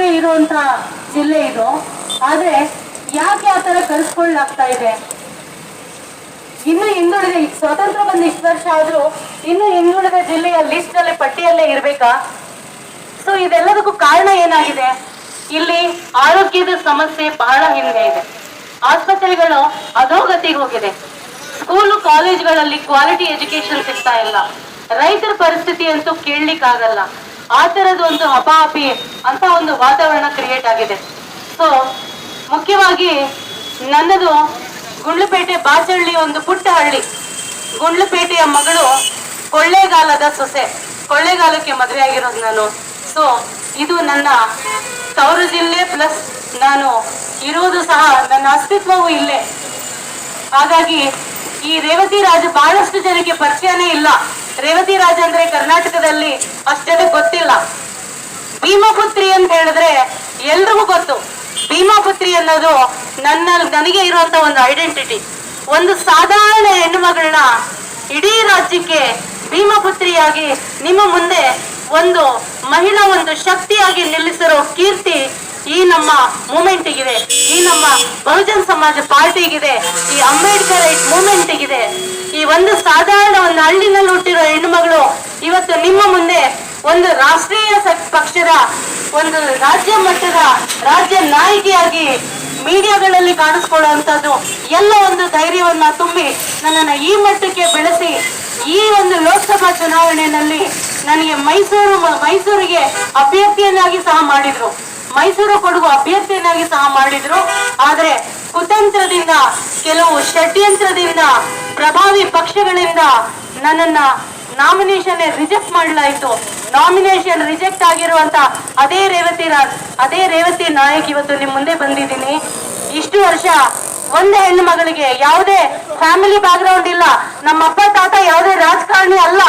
ಯುವಕರೇ ಇರುವಂತ ಜಿಲ್ಲೆ ಇದು. ಆದ್ರೆ ಯಾಕೆ ಆ ತರ ಕಲ್ಸ್ಕೊಳ್ಳಾಗ್ತಾ ಇದೆ? ಇನ್ನು ಹಿಂದುಳಿದ ಸ್ವತಂತ್ರ ಬಂದ ಇಷ್ಟು ವರ್ಷ ಆದ್ರೂ ಇನ್ನು ಹಿಂದುಳಿದ ಜಿಲ್ಲೆಯ ಲಿಸ್ಟ್ ಅಲ್ಲಿ ಪಟ್ಟಿಯಲ್ಲೇ ಇರ್ಬೇಕಾ? ಸೊ ಇದೆಲ್ಲದಕ್ಕೂ ಕಾರಣ ಏನಾಗಿದೆ? ಇಲ್ಲಿ ಆರೋಗ್ಯದ ಸಮಸ್ಯೆ ಬಹಳ ಹಿಂದೆ ಇದೆ. ಆಸ್ಪತ್ರೆಗಳು ಅಧೋಗತಿಗೆ ಹೋಗಿದೆ. ಸ್ಕೂಲು, ಕಾಲೇಜ್ಗಳಲ್ಲಿ ಕ್ವಾಲಿಟಿ ಎಜುಕೇಶನ್ ಸಿಗ್ತಾ ಇಲ್ಲ. ರೈತರ ಪರಿಸ್ಥಿತಿ ಅಂತೂ ಕೇಳಲಿಕ್ಕಾಗಲ್ಲ. ಆ ತರದ ಒಂದು ಹಪಾಹಪಿ ಅಂತ ಒಂದು ವಾತಾವರಣ ಕ್ರಿಯೇಟ್ ಆಗಿದೆ. ಸೊ ಮುಖ್ಯವಾಗಿ ನನ್ನದು ಗುಂಡ್ಲುಪೇಟೆ ಬಾಚಹಳ್ಳಿ ಒಂದು ಪುಟ್ಟ ಹಳ್ಳಿ. ಗುಂಡ್ಲುಪೇಟೆಯ ಮಗಳು ಕೊಳ್ಳೇಗಾಲದ ಸೊಸೆ. ಕೊಳ್ಳೇಗಾಲಕ್ಕೆ ಮದುವೆ ಆಗಿರೋದು ನಾನು. ಸೊ ಇದು ನನ್ನ ತವರು ಜಿಲ್ಲೆ ಪ್ಲಸ್ ನಾನು ಇರೋದು ಸಹ ನನ್ನ ಅಸ್ತಿತ್ವವು ಇಲ್ಲೇ. ಹಾಗಾಗಿ ಈ ರೇವತಿ ರಾಜ ಬಹಳಷ್ಟು ಜನಕ್ಕೆ ಪರಿಚಯನೇ ಇಲ್ಲ. ರೇವತಿ ರಾಜ ಅಂದ್ರೆ ಕರ್ನಾಟಕದಲ್ಲಿ ಅಷ್ಟೇ ಗೊತ್ತಿಲ್ಲ. ಭೀಮಪುತ್ರಿ ಅಂತ ಹೇಳಿದ್ರೆ ಎಲ್ರಿಗೂ ಗೊತ್ತು. ಭೀಮಪುತ್ರಿ ಅನ್ನೋದು ನನ್ನ, ನನಗೆ ಇರುವಂತ ಒಂದು ಐಡೆಂಟಿಟಿ ಒಂದು ಸಾಧಾರಣ ಹೆಣ್ಣು ಮಗಳನ್ನ ಇಡೀ ರಾಜ್ಯಕ್ಕೆ ಭೀಮಪುತ್ರಿಯಾಗಿ ನಿಮ್ಮ ಮುಂದೆ ಒಂದು ಮಹಿಳಾ ಒಂದು ಶಕ್ತಿಯಾಗಿ ನಿಲ್ಲಿಸಿರೋ ಕೀರ್ತಿ ಈ ನಮ್ಮ ಮೂಮೆಂಟಿಗಿದೆ ಈ ನಮ್ಮ ಬಹುಜನ್ ಸಮಾಜ ಪಾರ್ಟಿಗಿದೆ. ಈ ಅಂಬೇಡ್ಕರ್ ರೈಟ್ ಮೂಮೆಂಟಿಗಿದೆ ಈ ಒಂದು ಸಾಧಾರಣ ಒಂದು ಹಳ್ಳಿನಲ್ಲಿ ಹುಟ್ಟಿರೋ ಹೆಣ್ಣುಮಗಳು ಇವತ್ತು ನಿಮ್ಮ ಮುಂದೆ ಒಂದು ರಾಷ್ಟ್ರೀಯ ಪಕ್ಷದ, ಒಂದು ರಾಜ್ಯ ಮಟ್ಟದ ರಾಜ್ಯ ನಾಯಕಿಯಾಗಿ ಮೀಡಿಯಾಗಳಲ್ಲಿ ಕಾಣಿಸ್ಕೊಳ್ಳುವಂಥದ್ದು ಎಲ್ಲ ಒಂದು ಧೈರ್ಯವನ್ನ ತುಂಬಿ ನನ್ನನ್ನು ಈ ಮಟ್ಟಕ್ಕೆ ಬೆಳೆಸಿ ಈ ಒಂದು ಲೋಕಸಭಾ ಚುನಾವಣೆಯಲ್ಲಿ ನನಗೆ ಮೈಸೂರು ಮೈಸೂರಿಗೆ ಅಭ್ಯರ್ಥಿಯನ್ನಾಗಿ ಸಹ ಮಾಡಿದ್ರು. ಮೈಸೂರು ಕೊಡಗು ಅಭ್ಯರ್ಥಿಯನ್ನಾಗಿ ಸಹ ಮಾಡಿದ್ರು. ಆದ್ರೆ ಕುತಂತ್ರದಿಂದ, ಕೆಲವು ಷಡ್ಯಂತ್ರದಿಂದ, ಪ್ರಭಾವಿ ಪಕ್ಷಗಳಿಂದ ನನ್ನನ್ನ ನಾಮಿನೇಷನ್ ರಿಜೆಕ್ಟ್ ಮಾಡಲಾಯಿತು. ನಾಮಿನೇಷನ್ ರಿಜೆಕ್ಟ್ ಆಗಿರುವಂತ ಅದೇ ರೇವತಿ ಅದೇ ರೇವತಿ ನಾಯಕ್ ಇವತ್ತು ನಿಮ್ ಮುಂದೆ ಬಂದಿದ್ದೀನಿ. ಇಷ್ಟು ವರ್ಷ ಒಂದೇ ಹೆಣ್ಣು ಮಗಳಿಗೆ ಯಾವುದೇ ಫ್ಯಾಮಿಲಿ ಬ್ಯಾಕ್ಗ್ರೌಂಡ್ ಇಲ್ಲ. ನಮ್ಮ ಅಪ್ಪ, ತಾತ ಯಾವುದೇ ರಾಜಕಾರಣಿ ಅಲ್ಲ.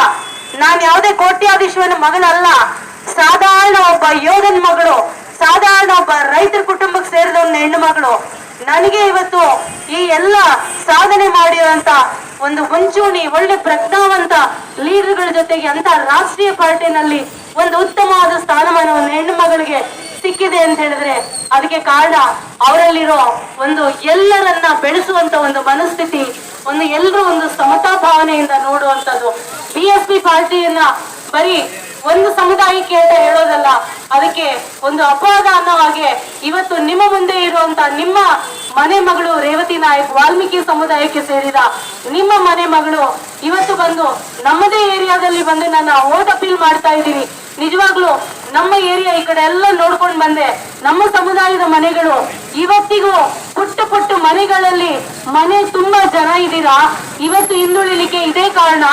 ನಾನ್ ಯಾವುದೇ ಕೋಟ್ಯಾಧೀಶ್ವರನ ಮಗಳಲ್ಲ ಸಾಧಾರಣ ಒಬ್ಬ ಯೋಧನ ಮಗಳು, ಸಾಧಾರಣ ಒಬ್ಬ ರೈತರ ಕುಟುಂಬಕ್ಕೆ ಸೇರಿದ ಒಂದು ಹೆಣ್ಣು ಮಗಳು. ನನಗೆ ಇವತ್ತು ಈ ಎಲ್ಲ ಸಾಧನೆ ಮಾಡಿರುವಂತ ಒಂದು ಮುಂಚೂಣಿ ಒಳ್ಳೆ ಪ್ರಜ್ಞಾವಂತ ಲೀಡರ್ಗಳ ಜೊತೆಗೆ ಅಂತ ರಾಷ್ಟ್ರೀಯ ಪಾರ್ಟಿನಲ್ಲಿ ಒಂದು ಉತ್ತಮವಾದ ಸ್ಥಾನಮಾನವನ್ನು ಹೆಣ್ಣು ಮಗಳಿಗೆ ಸಿಕ್ಕಿದೆ ಅಂತ ಹೇಳಿದ್ರೆ ಅದಕ್ಕೆ ಕಾರಣ ಅವರಲ್ಲಿರೋ ಒಂದು ಎಲ್ಲರನ್ನ ಬೆಳೆಸುವಂತ ಒಂದು ಮನಸ್ಥಿತಿ, ಒಂದು ಎಲ್ಲರೂ ಒಂದು ಸಮತಾ ಭಾವನೆಯಿಂದ ನೋಡುವಂತದ್ದು ಬಿ ಎಸ್ ಪಿ ಪಾರ್ಟಿಯನ್ನ ಬರೀ ಒಂದು ಸಮುದಾಯಕ್ಕೆ ಅಂತ ಹೇಳೋದಲ್ಲ, ಅದಕ್ಕೆ ಒಂದು ಅಪವಾದ ಅನ್ನೋ ಹಾಗೆ ಇವತ್ತು ನಿಮ್ಮ ಮುಂದೆ ಇರುವಂತ ನಿಮ್ಮ ಮನೆ ಮಗಳು ರೇವತಿ ನಾಯಕ್ ವಾಲ್ಮೀಕಿ ಸಮುದಾಯಕ್ಕೆ ಸೇರಿದ ನಿಮ್ಮ ಮನೆ ಮಗಳು ಇವತ್ತು ಬಂದು ನಮ್ಮದೇ ಏರಿಯಾದಲ್ಲಿ ಬಂದು ನನ್ನ ಓಟ್ ಅಪೀಲ್ ಮಾಡ್ತಾ ಇದ್ದೀನಿ. ನಿಜವಾಗ್ಲೂ ನಮ್ಮ ಏರಿಯಾ ಈ ಕಡೆ ಎಲ್ಲ ನೋಡ್ಕೊಂಡು ಬಂದೆ. ನಮ್ಮ ಸಮುದಾಯದ ಮನೆಗಳು, ಇವತ್ತಿಗೂ ಪುಟ್ಟ ಪುಟ್ಟ ಮನೆಗಳಲ್ಲಿ ಮನೆ ತುಂಬಾ ಜನ ಇದ್ದೀರಾ? ಇವತ್ತು ಹಿಂದುಳಿಲಿಕ್ಕೆ ಇದೇ ಕಾರಣ?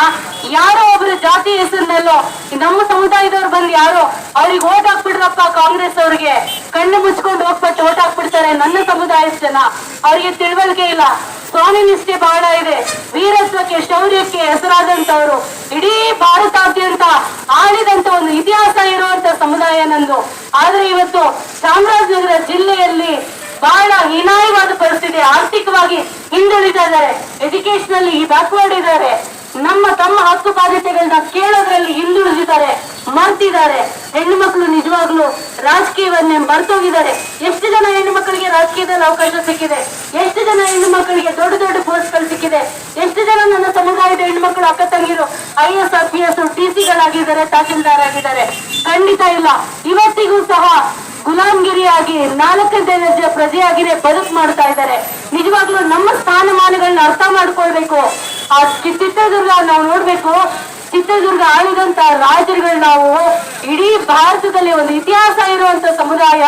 ಯಾರೋ ಒಬ್ರು ಜಾತಿ ಹೆಸರಿನಲ್ಲೋ, ನಮ್ಮ ಸಮುದಾಯದವ್ರು ಬಂದು ಯಾರೋ, ಅವ್ರಿಗೆ ಓಟ್ ಹಾಕ್ಬಿಡ್ರಪ್ಪ ಕಾಂಗ್ರೆಸ್ ಅವ್ರಿಗೆ. ಕಣ್ಣು ಮುಚ್ಕೊಂಡು ಹೋಗ್ಬಿಟ್ಟು ಓಟ್ ಹಾಕ್ಬಿಡ್ತಾರೆ ನನ್ನ ಸಮುದಾಯದ ಜನ. ಅವ್ರಿಗೆ ತಿಳುವಳಿಕೆ ಇಲ್ಲ. ಸ್ವಾಮಿ ನಿಷ್ಠೆ ಬಹಳ ಇದೆ. ವೀರತ್ವಕ್ಕೆ, ಶೌರ್ಯಕ್ಕೆ ಹೆಸರಾದಂತವ್ರು ಇಡೀ ಭಾರತಾದ್ಯಂತ ಆಳಿದಂತ ಒಂದು ಇತಿಹಾಸ ಇರುವಂತ ಸಮುದಾಯ ನಂದು ಆದ್ರೆ ಇವತ್ತು ಚಾಮರಾಜನಗರ ಜಿಲ್ಲೆಯಲ್ಲಿ ಬಹಳ ಹೀನಾಯವಾದ ಪರಿಸ್ಥಿತಿ ಆರ್ಥಿಕವಾಗಿ ಹಿಂದುಳಿದಿದ್ದಾರೆ ಈ ಬ್ಯಾಕ್ವರ್ಡ್ ಇದ್ದಾರೆ. ನಮ್ಮ ತಮ್ಮ ಹಕ್ಕು ಬಾಧ್ಯತೆಗಳನ್ನ ಕೇಳೋದ್ರಲ್ಲಿ ಹಿಂದುಳಿದಿದ್ದಾರೆ, ಮರ್ತಿದ್ದಾರೆ. ಹೆಣ್ಣು ಮಕ್ಕಳು ನಿಜವಾಗ್ಲೂ ರಾಜಕೀಯವನ್ನೇ ಮರ್ತೋಗಿದ್ದಾರೆ. ಎಷ್ಟು ಜನ ಹೆಣ್ಣು ಮಕ್ಕಳಿಗೆ ರಾಜಕೀಯದಲ್ಲಿ ಅವಕಾಶ ಸಿಕ್ಕಿದೆ? ಎಷ್ಟು ಜನ ಹೆಣ್ಣು ಮಕ್ಕಳಿಗೆ ದೊಡ್ಡ ದೊಡ್ಡ ಪೋಸ್ಟ್ಗಳು ಸಿಕ್ಕಿದೆ? ಎಷ್ಟು ಜನ ನನ್ನ ಸಮುದಾಯದ ಹೆಣ್ಣು ಮಕ್ಕಳು ಅಕ್ಕ ತಂಗಿರು, I S, R P S, T ಸಿಗಳಾಗಿದ್ದಾರೆ tahsildar ಆಗಿದ್ದಾರೆ. ಖಂಡಿತ ಇಲ್ಲ. ಇವತ್ತಿಗೂ ಸಹ ಗುಲಾಮ್ಗಿರಿಯಾಗಿ ನಾಲ್ಕನೇ ದರ್ಜೆ ಪ್ರಜೆಯಾಗಿಯೇ ಬದುಕು ಮಾಡ್ತಾ ಇದ್ದಾರೆ. ನಿಜವಾಗ್ಲೂ ನಮ್ಮ ಸ್ಥಾನಮಾನಗಳನ್ನ ಅರ್ಥ ಮಾಡ್ಕೊಳ್ಬೇಕು. ಆ ಚಿತ್ರದುರ್ಗ ನಾವು ನೋಡ್ಬೇಕು. ಚಿತ್ರದುರ್ಗ ಆಳಿದಂತ ರಾಜರುಗಳು ನಾವು ಇಡೀ ಭಾರತದಲ್ಲಿ ಒಂದು ಇತಿಹಾಸ ಇರುವಂತ ಸಮುದಾಯ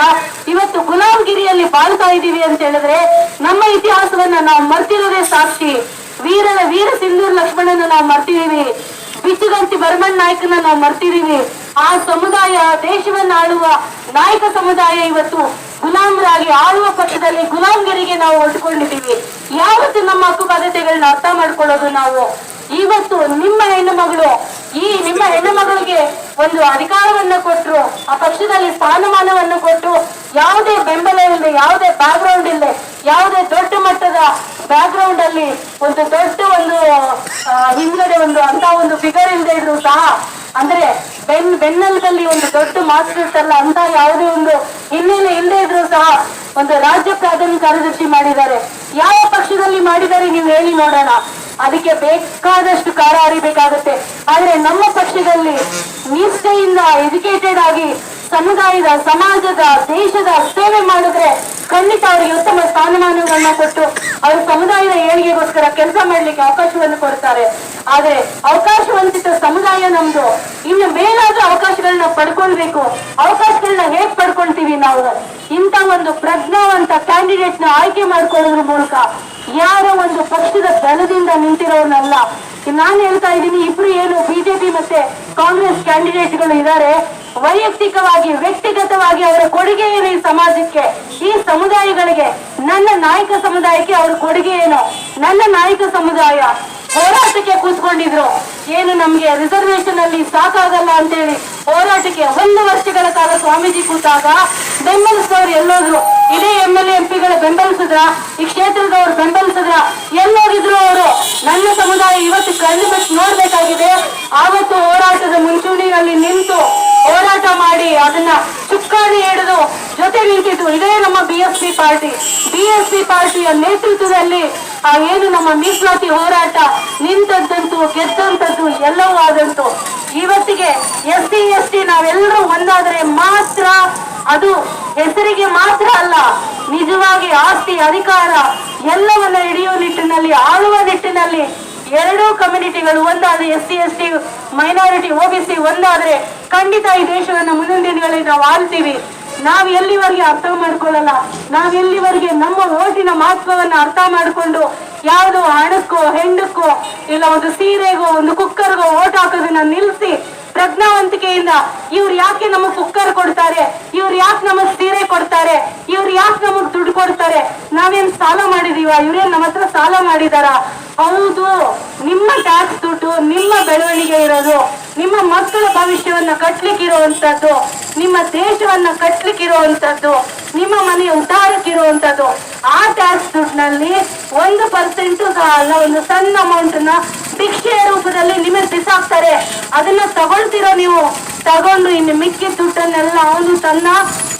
ಇವತ್ತು ಗುಲಾಮ್ಗಿರಿಯಲ್ಲಿ ಬಾಳ್ತಾ ಇದ್ದೀವಿ ಅಂತ ಹೇಳಿದ್ರೆ ನಮ್ಮ ಇತಿಹಾಸವನ್ನ ನಾವು ಮರ್ತಿರೋದೇ ಸಾಕ್ಷಿ. ವೀರನ ವೀರ ಸಿಂಧೂರ್ ಲಕ್ಷ್ಮಣನ ನಾವು ಮರ್ತಿದೀವಿ ಬಿಚ್ಚುಗಂಟಿ ಬರ್ಮನ್ ನಾಯಕನ ನಾವು ಮರ್ತಿದೀವಿ. ಆ ಸಮುದಾಯ ದೇಶವನ್ನ ಆಳುವ ನಾಯಕ ಸಮುದಾಯ ಇವತ್ತು ಗುಲಾಮರಾಗಿ ಆಳುವ ಪಕ್ಷದಲ್ಲಿ ಗುಲಾಮ್ಗಿರಿಗೆ ನಾವು ಒಡ್ಕೊಂಡಿದ್ದೀವಿ. ಯಾವತ್ತು ನಮ್ಮ ಹಕ್ಕು ಬಾಧ್ಯತೆಗಳನ್ನ ಅರ್ಥ ಮಾಡ್ಕೊಳ್ಳೋದು ನಾವು? ಇವತ್ತು ನಿಮ್ಮ ಹೆಣ್ಣು ಮಗಳು, ಈ ನಿಮ್ಮ ಹೆಣ್ಣು ಮಗಳಿಗೆ ಒಂದು ಅಧಿಕಾರವನ್ನ ಕೊಟ್ಟರು ಆ ಪಕ್ಷದಲ್ಲಿ ಸ್ಥಾನಮಾನವನ್ನು ಕೊಟ್ಟು ಯಾವುದೇ ಬೆಂಬಲ ಇಲ್ಲದೆ ಯಾವುದೇ ಬ್ಯಾಕ್ಗ್ರೌಂಡ್ ಇಲ್ಲದೆ, ಯಾವುದೇ ದೊಡ್ಡ ಮಟ್ಟದ ಬ್ಯಾಕ್ಗ್ರೌಂಡ್ ಅಲ್ಲಿ ಒಂದು ದೊಡ್ಡ ಒಂದು ಹಿಂದ್ಗಡೆ ಒಂದು ಅಂತ ಒಂದು ಫಿಗರ್ ಇಲ್ಲದೆ ಇದ್ರು ಸಹ, ಅಂದ್ರೆ ಬೆನ್ ಬೆನ್ನಲ್ಲದಲ್ಲಿ ಒಂದು ದೊಡ್ಡ ಮಾಸ್ಟರ್ ಇರ್ತಲ್ಲ, ಅಂತ ಯಾವುದೇ ಒಂದು ಹಿನ್ನೆಲೆ ಇಲ್ಲದೆ ಇದ್ರು ಸಹ ಒಂದು ರಾಜ್ಯ ಪ್ರಾಥಮಿಕ ಕಾರ್ಯದರ್ಶಿ ಮಾಡಿದ್ದಾರೆ. ಯಾವ ಪಕ್ಷದಲ್ಲಿ ಮಾಡಿದ್ದಾರೆ ನೀವು ಹೇಳಿ ನೋಡೋಣ. ಅದಕ್ಕೆ ಬೇಕಾದಷ್ಟು ಕಾರ ಹರಿಬೇಕಾಗುತ್ತೆ ಆದ್ರೆ ನಮ್ಮ ಪಕ್ಷದಲ್ಲಿ ನಿಷ್ಠೆಯಿಂದ ಎಜುಕೇಟೆಡ್ ಆಗಿ ಸಮುದಾಯದ, ಸಮಾಜದ, ದೇಶದ ಸೇವೆ ಮಾಡಿದ್ರೆ ಖಂಡಿತ ಅವರಿಗೆ ಉತ್ತಮ ಸ್ಥಾನಮಾನಗಳನ್ನ ಕೊಟ್ಟು ಅವ್ರ ಸಮುದಾಯದ ಏಳಿಗೆಗೋಸ್ಕರ ಕೆಲಸ ಮಾಡ್ಲಿಕ್ಕೆ ಅವಕಾಶವನ್ನು ಕೊಡ್ತಾರೆ. ಆದ್ರೆ ಅವಕಾಶ ವಂಚಿತ ಸಮುದಾಯ ನಮ್ದು ಇನ್ನು ಮೇಲಾದ್ರೂ ಅವಕಾಶಗಳನ್ನ ಪಡ್ಕೊಳ್ಬೇಕು. ಅವಕಾಶಗಳನ್ನ ಹೇಗ್ ಪಡ್ಕೊಳ್ತೀವಿ ನಾವು? ಇಂಥ ಒಂದು ಪ್ರಜ್ಞಾವಂತ ಕ್ಯಾಂಡಿಡೇಟ್ನ ಆಯ್ಕೆ ಮಾಡ್ಕೊಳ್ಳೋದ್ರ ಮೂಲಕ ಯಾರ ಒಂದು ಪಕ್ಷದ ಬಲದಿಂದ ನಿಂತಿರೋನಲ್ಲ ನಾನು ಹೇಳ್ತಾ ಇದ್ದೀನಿ, ಇಬ್ರು ಏನು ಬಿಜೆಪಿ ಮತ್ತೆ ಕಾಂಗ್ರೆಸ್ ಕ್ಯಾಂಡಿಡೇಟ್ಗಳು ಇದ್ದಾರೆ ವೈಯಕ್ತಿಕವಾಗಿ, ವ್ಯಕ್ತಿಗತವಾಗಿ ಅವರ ಕೊಡುಗೆ ಏನು ಈ ಸಮಾಜಕ್ಕೆ? ಈ ಸಮುದಾಯಗಳಿಗೆ, ನನ್ನ ನಾಯಕ ಸಮುದಾಯಕ್ಕೆ ಅವರ ಕೊಡುಗೆ ಏನು? ನನ್ನ ನಾಯಕ ಸಮುದಾಯ ಹೋರಾಟಕ್ಕೆ ಕೂತ್ಕೊಂಡಿದ್ರು. ಏನು ನಮ್ಗೆ ರಿಸರ್ವೇಶನ್ ಅಲ್ಲಿ ಸಾಕಾಗಲ್ಲ ಅಂತೇಳಿ ಹೋರಾಟಕ್ಕೆ ಒಂದು ವರ್ಷಗಳ ಕಾಲ ಸ್ವಾಮೀಜಿ ಕೂತಾಗ ಬೆಂಬಲಿಸಿದವ್ರು ಎಲ್ಲೋದ್ರು. ಇದೇ ಎಂ ಎಲ್ ಎಂ ಪಿಗಳ ಬೆಂಬಲಿಸಿದ್ರ ಈ ಕ್ಷೇತ್ರದವರು ಬೆಂಬಲಿಸಿದ್ರ ಎಲ್ಲೋಗಿದ್ರು ಅವರು. ನನ್ನ ಸಮುದಾಯ ಇವತ್ತು ಕಣ್ಣು ಬಿಟ್ಟು ನೋಡ್ಬೇಕಾಗಿದೆ. ಆವತ್ತು ಹೋರಾಟದ ಮುಂಚೂಣಿಯಲ್ಲಿ ನಿಂತು ಹೋರಾಟ ಮಾಡಿ ಅದನ್ನ ಚುಕ್ಕಾಣಿ ಹಿಡಿದು ಜೊತೆ ನಿಂತಿದ್ದು ಇದೇ ನಮ್ಮ B S P party. B S P ಪಾರ್ಟಿಯ ನೇತೃತ್ವದಲ್ಲಿ ಆ ಏನು ನಮ್ಮ ಮೀಸಲಾತಿ ಹೋರಾಟ ನಿಂತದ್ದಂತೂ ಗೆದ್ದಂತದ್ದು ಎಲ್ಲವೂ ಆದಂತು ಇವತ್ತಿಗೆ ಎಸ್ ಸಿ, ಎಸ್ ಟಿ ನಾವೆಲ್ಲರೂ ಒಂದಾದ್ರೆ ಮಾತ್ರ ಅದು ಹೆಸರಿಗೆ ಮಾತ್ರ ಅಲ್ಲ, ನಿಜವಾಗಿ ಆಸ್ತಿ ಅಧಿಕಾರ ಎಲ್ಲವನ್ನ ಹಿಡಿಯುವ ನಿಟ್ಟಿನಲ್ಲಿ, ಆಳುವ ನಿಟ್ಟಿನಲ್ಲಿ ಎರಡೂ ಕಮ್ಯುನಿಟಿಗಳು ಒಂದಾದ್ರೆ S C S T minority O B C ಒಂದಾದ್ರೆ ಖಂಡಿತ ಈ ದೇಶವನ್ನ ಮುಂದಿನ ದಿನಗಳಲ್ಲಿ ನಾವು ಆಳ್ತೀವಿ. ನಾವು ಎಲ್ಲಿವರೆಗೆ ಅರ್ಥ ಮಾಡ್ಕೊಳ್ಳಲ್ಲ, ನಾವು ಎಲ್ಲಿವರೆಗೆ ನಮ್ಮ ಓಟಿನ ಮಹತ್ವವನ್ನು ಅರ್ಥ ಮಾಡಿಕೊಂಡು ಯಾವುದೋ ಹಣಕ್ಕೋ, ಹೆಂಡಕ್ಕೋ, ಇಲ್ಲ ಒಂದು ಸೀರೆಗೋ, ಒಂದು ಕುಕ್ಕರ್ಗೋ ಓಟ್ ಹಾಕೋದನ್ನ ನಿಲ್ಲಿಸಿ ಪ್ರಜ್ಞಾವಂತಿಕೆಯಿಂದ ಇವ್ರು ಯಾಕೆ ನಮಗ್ ಕುಕ್ಕರ್ ಕೊಡ್ತಾರೆ, ಇವ್ರು ಯಾಕೆ ನಮಗ್ ಸೀರೆ ಕೊಡ್ತಾರೆ, ಇವ್ರು ಯಾಕೆ ನಮಗ್ ದುಡ್ಡು ಕೊಡ್ತಾರೆ, ನಾವೇನ್ ಸಾಲ ಮಾಡಿದೀವ, ಇವ್ರೇನ್ ನಮ್ಮ ಹತ್ರ ಸಾಲ ಮಾಡಿದಾರ? ಹೌದು. ನಿಮ್ಮ ಟ್ಯಾಕ್ಸ್ ದುಡ್ಡು ನಿಮ್ಮ ಬೆಳವಣಿಗೆ ಇರೋದು, ನಿಮ್ಮ ಮಕ್ಕಳ ಭವಿಷ್ಯವನ್ನ ಕಟ್ಲಿಕ್ಕಿರುವಂತದ್ದು, ನಿಮ್ಮ ದೇಶವನ್ನ ಕಟ್ಲಿಕ್ಕಿರುವಂತದ್ದು, ನಿಮ್ಮ ಮನೆಯ ಉದ್ಧಾರಕ್ಕಿರುವಂತದ್ದು, ಆ ಟ್ಯಾಕ್ಸ್ ದುಡ್ಡಿನಲ್ಲಿ ಒಂದು ಪರ್ಸೆಂಟ್ ಸಹ ಅಲ್ಲ, ಒಂದು ಸಣ್ಣ ಅಮೌಂಟ್ನ ಭಿಕ್ಷೆಯ ರೂಪದಲ್ಲಿ ನಿಮಗೆ ಬಿಸಾಕ್ತಾರೆ. ಅದನ್ನ ತಗೊಳ್ತಿರೋ ನೀವು ತಗೊಂಡು ಇನ್ನು ಮಿಕ್ಕಿ ದುಡ್ಡನ್ನೆಲ್ಲ ಅವನು ತನ್ನ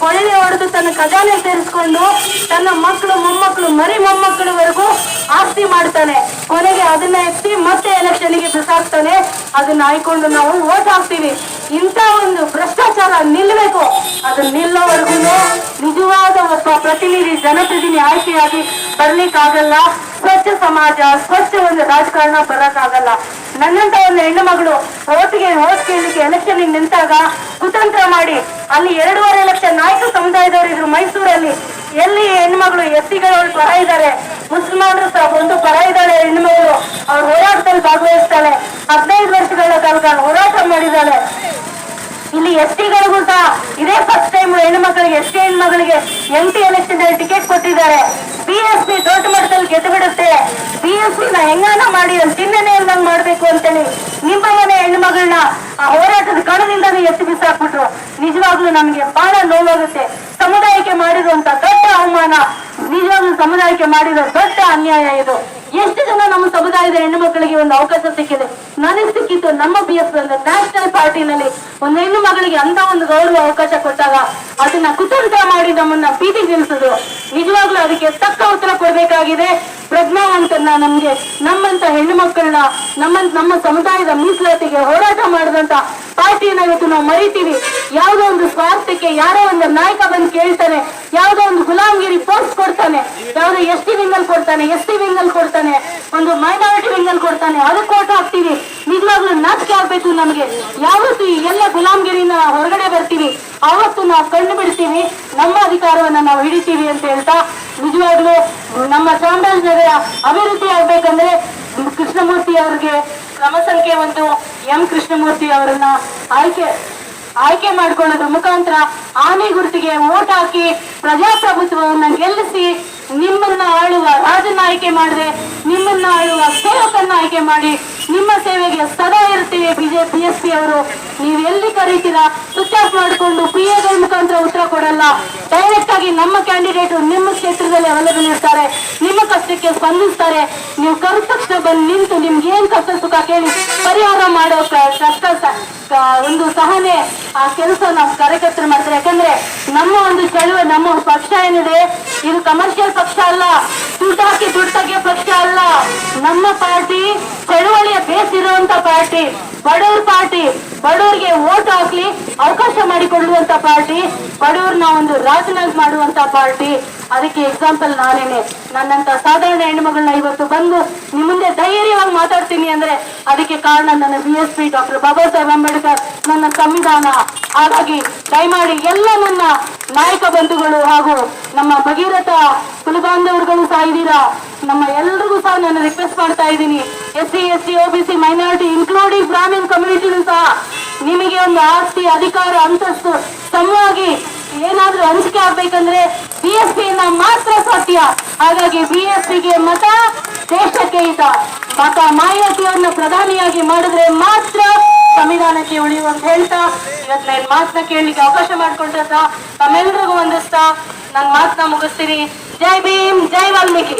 ಕೊಳ್ಳೆ ಹೊಡೆದು ತನ್ನ ಖಜಾನೆ ಸೇರಿಸ್ಕೊಂಡು ತನ್ನ ಮಕ್ಕಳು ಮೊಮ್ಮಕ್ಕಳು, ಮರಿ ಮೊಮ್ಮಕ್ಕಳವರೆಗೂ ಆಸ್ತಿ ಮಾಡ್ತಾನೆ. ಕೊನೆಗೆ ಅದನ್ನ ಎತ್ತಿ ಮತ್ತೆ ಎಲೆಕ್ಷನ್ಗೆ ಬಿಸಾಕ್ತಾನೆ. ಅದನ್ನ ಆಯ್ಕೊಂಡು ನಾವು ಓಟ್ ಹಾಕ್ತೀವಿ. ಇಂಥ ಒಂದು ಭ್ರಷ್ಟಾಚಾರ ನಿಲ್ಲಬೇಕು. ಅದು ನಿಲ್ಲೋವರೆಗೂ ನಿಜವಾದ ಒಬ್ಬ ಪ್ರತಿನಿಧಿ ಜನಪ್ರತಿನಿಧಿ ಆಯ್ಕೆಯಾಗಿ ಬರ್ಲಿಕ್ಕಾಗಲ್ಲ. ಸ್ವಚ್ಛ ಸಮಾಜ, ಸ್ವಚ್ಛ ಒಂದು ರಾಜಕಾರಣ ಬರಕ್ಕಾಗಲ್ಲ. ನನ್ನಂತ ಒಂದು ಹೆಣ್ಣು ಮಗಳು ಓಟಿಗೆ ಓಟ್ ಕೇಳಲಿಕ್ಕೆ ಎಲೆಕ್ಷನ್ ನಿಂತಾಗ ಕುತಂತ್ರ ಮಾಡಿ ಅಲ್ಲಿ ಎರಡೂವರೆ ಲಕ್ಷ ನಾಯಕ ಸಮುದಾಯದವರು ಇದ್ರು ಮೈಸೂರಲ್ಲಿ. ಎಲ್ಲಿ ಹೆಣ್ಮಗಳು ಎಸ್ಸಿಗಳು ಪರ ಇದ್ದಾರೆ ಮುಸಲ್ಮಾನರು ಸಹ ಒಂದು ಪರ ಇದ್ದಾಳೆ ಹೆಣ್ಮಗಳು ಅವ್ರು ಹೋರಾಟದಲ್ಲಿ ಭಾಗವಹಿಸ್ತಾಳೆ. ಹದಿನೈದು ವರ್ಷಗಳ ಕಾಲ ಹೋರಾಟ ಮಾಡಿದ್ದಾಳೆ ಇಲ್ಲಿ ಎಸ್ ಟಿಗಳಿಗೂ ಸಹ ಇದೇ ಫಸ್ಟ್ ಟೈಮ್ ಹೆಣ್ಮಕ್ಳಿಗೆ ಎಸ್ ಟಿ ಹೆಣ್ಮಗಳಿಗೆ ಎಂ ಟಿ ಎಲೆಕ್ಷನ್ ಟಿಕೆಟ್ ಕೊಟ್ಟಿದ್ದಾರೆ ಬಿ ಎಸ್ ಪಿ ದೊಡ್ಡ ಮಟ್ಟದಲ್ಲಿ ಗೆದ್ದು ಬಿಡುತ್ತೆ ಪಿ ಎಸ್ ಸಿ ನ ಹೆಂಗಾನ ಮಾಡಿ ಅಲ್ಲಿ ಚಿಹ್ನೆ ಇಲ್ದಂಗ್ ಮಾಡ್ಬೇಕು ಅಂತೇಳಿ ನಿಮ್ಮ ಮನೆ ಹೆಣ್ಮಗಳನ್ನ ಆ ಹೋರಾಟದ ಕಣದಿಂದಾನೇ ಎತ್ತು ಬಿಸಾಕ್ಬಿಟ್ರು. ನಿಜವಾಗ್ಲೂ ನಮ್ಗೆ ಬಹಳ ನೋವಾಗುತ್ತೆ. ಸಮುದಾಯಕ್ಕೆ ಮಾಡಿರುವಂತ ದೊಡ್ಡ ಅವಮಾನ, ನಿಜವಾಗ್ಲೂ ಸಮುದಾಯಕ್ಕೆ ಮಾಡಿರೋ ದೊಡ್ಡ ಅನ್ಯಾಯ ಇದು. ಎಷ್ಟು ಜನ ನಮ್ಮ ಸಮುದಾಯದ ಹೆಣ್ಣು ಮಕ್ಕಳಿಗೆ ಒಂದು ಅವಕಾಶ ಸಿಕ್ಕಿದೆ? ನನಗೆ ಸಿಕ್ಕಿತ್ತು ನಮ್ಮ ಬಿ ಎಸ್ ನ್ಯಾಷನಲ್ ಪಾರ್ಟಿನಲ್ಲಿ ಒಂದು ಹೆಣ್ಣು ಮಗಳಿಗೆ ಅಂತ ಒಂದು ಗೌರವ ಅವಕಾಶ ಕೊಟ್ಟಾಗ ಅದನ್ನ ಕುತಂತ್ರ ಮಾಡಿ ನಮ್ಮನ್ನ ಪ್ರೀತಿ ನಿಲ್ಲಿಸಿದ್ರು ನಿಜವಾಗ್ಲೂ ಅದಕ್ಕೆ ತಕ್ಕ ಉತ್ತರ ಕೊಡ್ಬೇಕಾಗಿದೆ. ಪ್ರಜ್ಞಾವಂತನ್ನ ನಮ್ಗೆ ನಮ್ಮಂತ ಹೆಣ್ಣು ಮಕ್ಕಳನ್ನ ನಮ್ಮ ನಮ್ಮ ಸಮುದಾಯದ ಮೀಸಲಾತಿಗೆ ಹೋರಾಟ ಮಾಡಿದಂತ ಪಾರ್ಟಿಯನ್ನ ಇವತ್ತು ನಾವು ಮರಿತೀವಿ. ಯಾವುದೋ ಒಂದು ಸ್ವಾರ್ಥಕ್ಕೆ ಯಾರೋ ಒಂದು ನಾಯಕ ಬಂದು ಕೇಳ್ತಾನೆ ಯಾವುದೋ ಒಂದು ಗುಲಾಮಗಿರಿ ಪೋಸ್ಟ್ ಕೊಡ್ತಾನೆ. ಯಾವುದೋ ಎಸ್ ಟಿ ವಿಂಗಲ್ ಕೊಡ್ತಾನೆ ಎಸ್ ಟಿ ವಿಂಗಲ್ ಕೊಡ್ತಾನೆ, ಒಂದು ಮೈನಾರಿಟಿ ವಿಂಗಲ್ ಕೊಡ್ತಾನೆ. ಅದಕ್ಕೆ ಓಟ್ ಹಾಕ್ತೀವಿ. ನಿಜವಾಗ್ಲೂ ನಾಚಿಕೆ ಆಗ್ಬೇಕು ನಮಗೆ. ಯಾವತ್ತು ಈ ಎಲ್ಲ ಗುಲಾಮಗಿರಿನ ಹೊರಗಡೆ ಬರ್ತೀವಿ. ಅವತ್ತು ನಾವು ಕಣ್ಣು ಬಿಡ್ತೀವಿ. ನಮ್ಮ ಅಧಿಕಾರವನ್ನ ನಾವು ಹಿಡಿತೀವಿ ಅಂತ ಹೇಳ್ತಾ, ನಿಜವಾಗ್ಲೂ ನಮ್ಮ ಚಾಮರಾಜನಗರ ಅಭಿವೃದ್ಧಿ ಆಗ್ಬೇಕಂದ್ರೆ ಕೃಷ್ಣಮೂರ್ತಿ ಅವ್ರಿಗೆ ಕ್ರಮ ಸಂಖ್ಯೆ ಒಂದು, ಎಂ ಕೃಷ್ಣಮೂರ್ತಿ ಅವರನ್ನ ಆಯ್ಕೆ ಆಯ್ಕೆ ಮಾಡ್ಕೊಳ್ಳೋದ್ರ ಮುಖಾಂತರ ಆನೆ ಗುರುತಿಗೆ ಓಟ್ ಹಾಕಿ ಪ್ರಜಾಪ್ರಭುತ್ವವನ್ನು ಗೆಲ್ಲಿಸಿ ನಿಮ್ಮನ್ನ ಆಳುವ ರಾಜನ ಆಯ್ಕೆ ಮಾಡಿದೆ, ನಿಮ್ಮನ್ನ ಆಳುವ ಸೇವಕನ್ನ ಆಯ್ಕೆ ಮಾಡಿ ನಿಮ್ಮ ಸೇವೆಗೆ ಸದಾ ಇರ್ತೀವಿ ಬಿಜೆಪಿ ಎಸ್ ಪಿ ಅವರು. ನೀವು ಕರೀತೀರಾ? ಸ್ವಿಚ್ ಮಾಡಿಕೊಂಡು ಪಿ ಎಗಳ ಮುಖಾಂತರ ಉತ್ತರ ಕೊಡಲ್ಲ. ಡೈರೆಕ್ಟ್ ಆಗಿ ನಮ್ಮ ಕ್ಯಾಂಡಿಡೇಟ್ ನಿಮ್ಮ ಕ್ಷೇತ್ರದಲ್ಲಿ ಅವೈಲೇಬಲ್ ಇರ್ತಾರೆ ನಿಮ್ಮ ಕಷ್ಟಕ್ಕೆ ಸ್ಪಂದಿಸ್ತಾರೆ. ನೀವು ಕರೆದ ತಕ್ಷಣ ಬಂದು ನಿಂತು ನಿಮ್ಗೆ ಏನ್ ಕಷ್ಟ ಸುಖ ಕೇಳಿ ಪರಿಹಾರ ಮಾಡೋ ಕಷ್ಟ ಒಂದು ಸಹನೆ ಆ ಕೆಲಸ ನಾವು ಕಾರ್ಯಕರ್ತರು ಮಾಡ್ತಾರೆ. ಯಾಕಂದ್ರೆ ನಮ್ಮ ಒಂದು ಚಳುವ ನಮ್ಮ ಪಕ್ಷ ಏನಿದೆ, ಇದು ಕಮರ್ಷಿಯಲ್ ಪಕ್ಷ ಅಲ್ಲ. ದುಡ್ಡು ಹಾಕಿ ಪಕ್ಷ ಅಲ್ಲ. ನಮ್ಮ ಪಾರ್ಟಿ ಚಳುವಳಿಯ ಬೇಸ್ ಪಾರ್ಟಿ. ಬಡವ್ರ ಪಾರ್ಟಿ, ಬಡವರಿಗೆ ಓಟ್ ಹಾಕ್ಲಿ, ಅವಕಾಶ ಮಾಡಿಕೊಳ್ಳುವಂತ ಪಾರ್ಟಿ ಬಡವ್ರನ್ನ ಒಂದು ರಾಜನಾಗಿ ಮಾಡುವಂತ ಪಾರ್ಟಿ. ಅದಕ್ಕೆ ಎಕ್ಸಾಂಪಲ್ ನಾನೇನೆ. ನನ್ನಂತ ಸಾಧಾರಣ ಹೆಣ್ಮಗಳನ್ನ ಇವತ್ತು ಬಂದು ನಿಮ್ಮ ಮುಂದೆ ಧೈರ್ಯವಾಗಿ ಮಾತಾಡ್ತೀನಿ ಅಂದ್ರೆ ಅದಕ್ಕೆ ಕಾರಣ ನನ್ನ B S P doctor Baba Saheb Ambedkar, ನನ್ನ ಸಂವಿಧಾನ. ಹಾಗಾಗಿ ದಯಮಾಡಿ ಎಲ್ಲ ನನ್ನ ನಾಯಕ ಬಂಧುಗಳು ಹಾಗೂ ನಮ್ಮ ಭಗೀರಥ ಕುಲಬಾಂಧವರುಗಳು ಸಹ ಇದ್ದೀರಾ? ನಮ್ಮ ಎಲ್ರಿಗೂ ಸಹ ನಾನು ರಿಕ್ವೆಸ್ಟ್ ಮಾಡ್ತಾ ಇದ್ದೀನಿ. S C S C O B C minority including Brahmin ಕಮ್ಯುನಿಟಿನೂ ಸಹ ನಿಮಗೆ ಒಂದು ಆಸ್ತಿ, ಅಧಿಕಾರ, ಅಂತಸ್ತು ಸಮವಾಗಿ ಏನಾದ್ರೂ ಹಂಚಿಕೆ ಆಗ್ಬೇಕಂದ್ರೆ ಬಿ ಎಸ್ ಪಿಯಿಂದ ಮಾತ್ರ ಸಾಧ್ಯ. ಹಾಗಾಗಿ ಬಿ ಎಸ್ ಪಿಗೆ ಮತ, ದೇಶಕ್ಕೆ ಹಿತ. ಮತ ಮಾಯಾವತಿಯವ್ರನ್ನ ಪ್ರಧಾನಿಯಾಗಿ ಮಾಡಿದ್ರೆ ಮಾತ್ರ ಸಂವಿಧಾನಕ್ಕೆ ಉಳಿಯುವ ಅಂತ ಹೇಳ್ತಾ, ಇವತ್ತು ನಾನು ಮಾತನ್ನ ಕೇಳಲಿಕ್ಕೆ ಅವಕಾಶ ಮಾಡಿಕೊಟ್ಟ ತಮ್ಮೆಲ್ಲರಿಗೂ ಒಂದಿಸ್ತಾ. ನನ್ನ ಮಾತನ್ನ ಮುಗಿಸ್ತೀನಿ. ಜೈ ಭೀಮ್, ಜೈ ವಾಲ್ಮೀಕಿ.